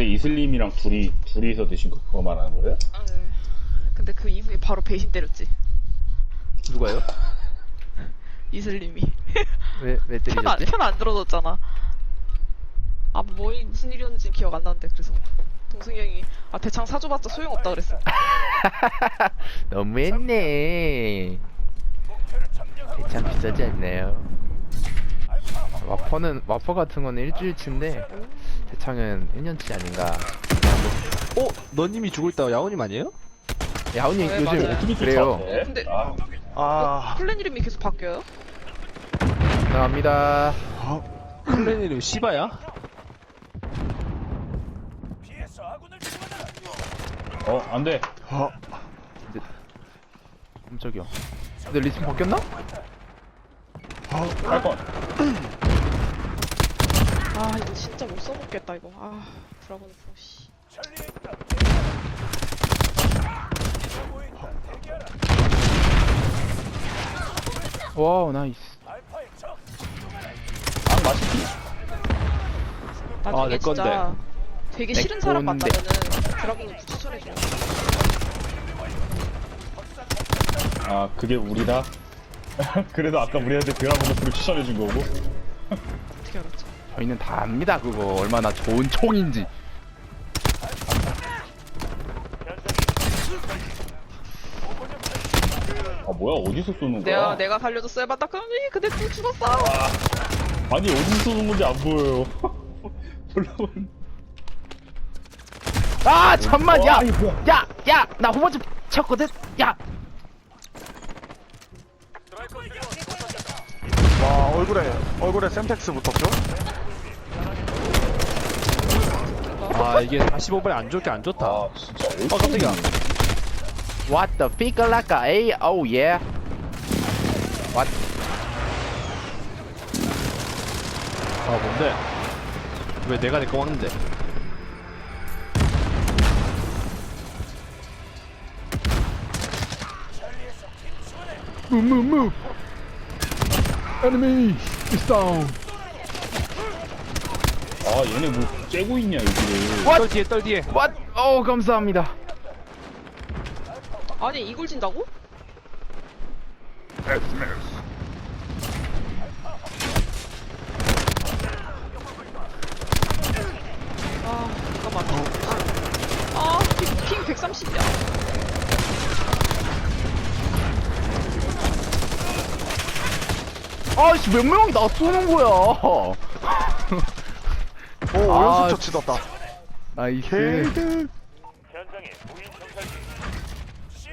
그때 이슬림이랑 둘이 둘이서 드신 거 그거 말하는 거예요? 아, 네. 근데 그 이후에 바로 배신 때렸지. 누가요? 이슬림이. 왜, 왜 편 안, 때리셨지? 편안 들어줬잖아. 아, 뭐, 무슨 일이었는지 기억 안 나는데, 그래서. 동승이 형이, 아, 대창 사줘봤자 소용없다 그랬어. 너무했네. 대참 비싸지 않나요? 와퍼는, 와퍼 같은 거는 일주일치인데, 대창은 1년치 아닌가. 어? 너님이 죽고 있다가 야오님 아니에요? 야훈이 네, 요즘 맞아요. 어떻게 그래요. 쫓아왔대? 근데- 아, 아, 플랜 이름이 계속 바뀌어요? 감사합니다. 클랜 이름 시바야? 어, 안 돼. 깜짝이야. 근데 리슨 바뀌었나? 할 건. 아, 이거 진짜 못 써먹겠다, 이거. 아, 드라곤 프로, 씨. 와우, 나이스. 안 맛있지? 나중에 내 진짜 건데. 되게 내 싫은 사람 건데. 만나면은 드라곤을 추천해줘. 아, 그게 우리다? 그래도 아까 우리한테 드라곤을 둘이 추천해준 거고? 어떻게 알았지? 저희는 다 압니다, 그거. 얼마나 좋은 총인지. 아, 뭐야, 어디서 쏘는 거야? 내가, 내가 살려줬어야 맞다. 그러니, 근데 또 죽었어. 아니, 어디서 쏘는 건지 안 보여요. 올라오는. 아, 잠만, 야! 와, 이거 뭐야. 야! 야! 나 후보즈 쳤거든? 야! 와 얼굴에 얼굴에 semtek스 붙었죠? 아, 이게 45분에 안 좋게 안 좋다. 아, 진짜. 어, 깜짝이야. What the 피글라카 에이 오우 예 What 아, 뭔데? 왜 내가 내거 왔는데? Move move move Enemy is down 아, 얘네 뭐 째고 있냐, 여기를. What? 떨 뒤에, 떨 뒤에. What? 오 감사합니다 아니, 이걸 진다고? 아, 잠깐만. 아, 핑, 핑 130이야. 아씨 몇 명이 나 쏘는 거야 오 아, 오연수 처 치졌다. 나이스.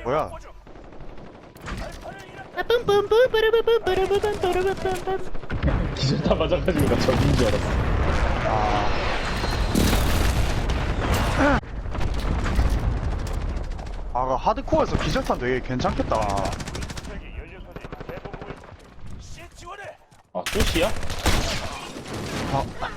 뭐야? 기절 다 맞아가지고 나 적인 줄 알았어. 아가 하드코어에서 기절탄 되게 괜찮겠다. 아? What? 아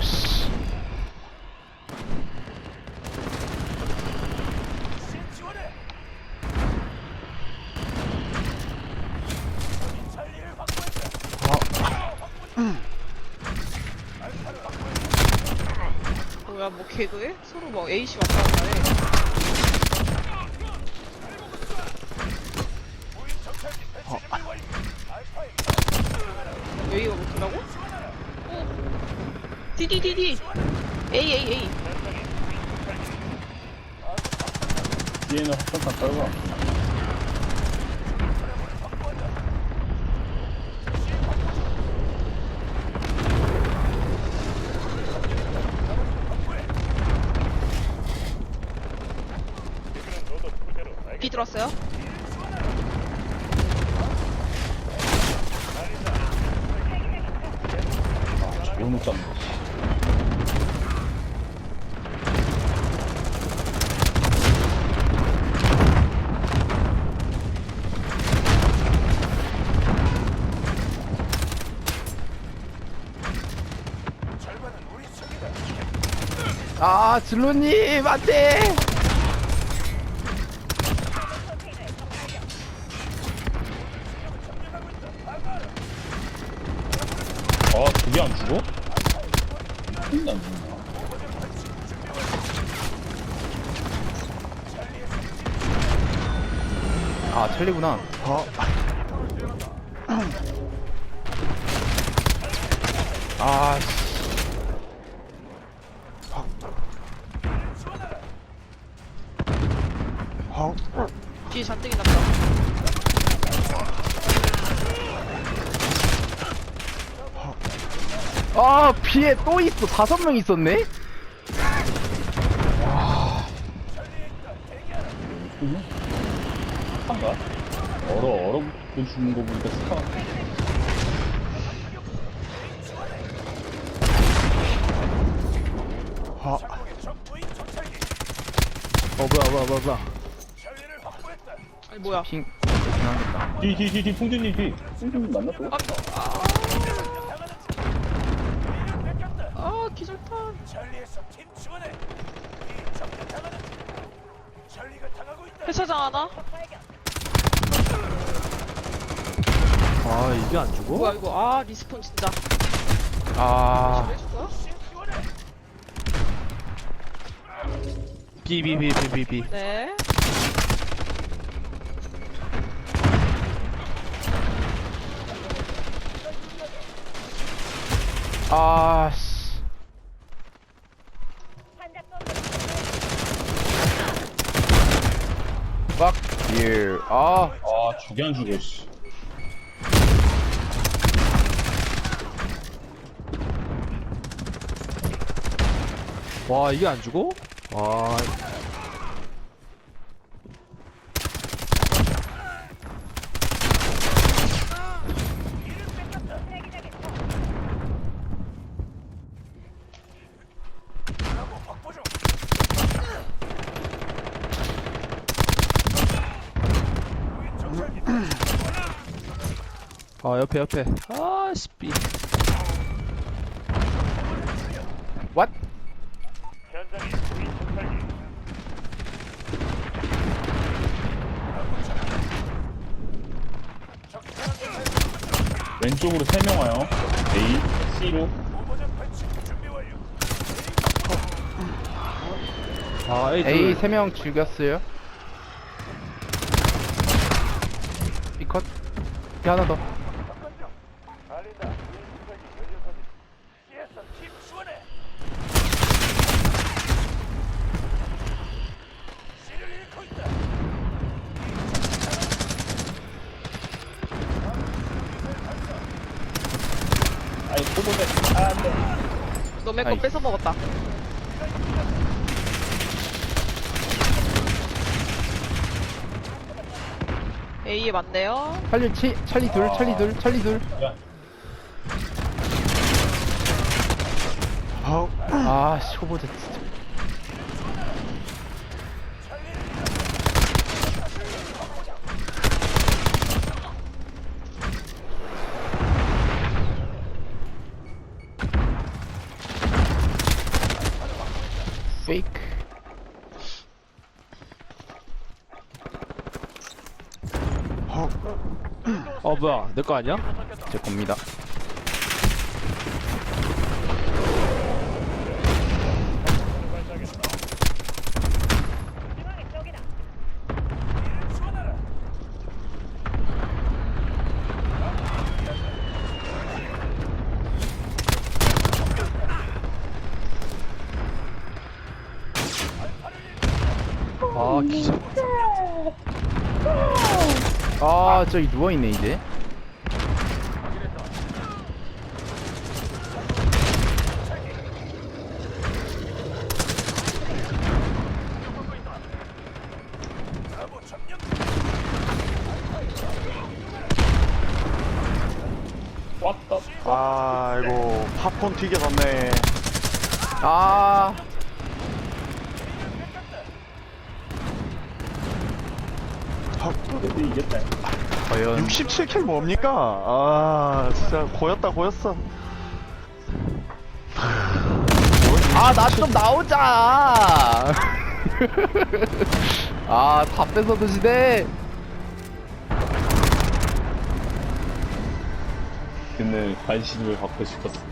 씨 뭐야, 뭐 개그해? 서로 막 A씨 왔다 갔다 해. A가 못한다고? 어. 디디디디! A, A, A. 뒤에는 확성탄 떨고. 들었어요? 아, 저걸 못 잡네. 아, 진로님, 안 돼! 아 찰리구나. 아, 아 씨. 아, 뒤에 잔뜩이 났다. 아 피해 또 있어. 다섯 명 있었네? 스 카인가? 얼어 얼어 죽는 거 보니까 스카 아, 어 뭐야 뭐야 뭐야 뭐야 아니 뭐야? 핑 지나겠다 뒤뒤뒤뒤 풍준님 뒤 풍준님 만났어? 아, 아 기절탄. 회차장 하나? 아 이게 안 죽어? 뭐야 이거? 아 리스폰 진짜. 아 해줄 거야? 비비비비비비 네. 아씨 Fuck you 아아 저게 안 죽어 씨 와 이게 안 죽어? 와. 아 옆에 옆에. 아씨 삐 왼쪽으로 3명 와요. A, C로. 아 A, A 둘. 3명 죽였어요. B컷. B 하나 더 아니 포도대 아 안돼 너내 거 아이. 뺏어 먹었다. A에 맞네요. 찰리 치, 찰리 둘 찰리 둘 찰리 둘야 아, 아씨 초보자 진 뭐야 내 거 아니야? 제 겁니다. 아 기절 아 저기 누워있네 이제. 왔다 아이고, 팝콘 튀겨졌네. 아 그래도 이겼다 과연 67킬 뭡니까? 아, 진짜 고였다, 고였어. 뭘아나 좀 나오자. 아다 뺏어 드시네. 그는 관심을 받고 싶었습니다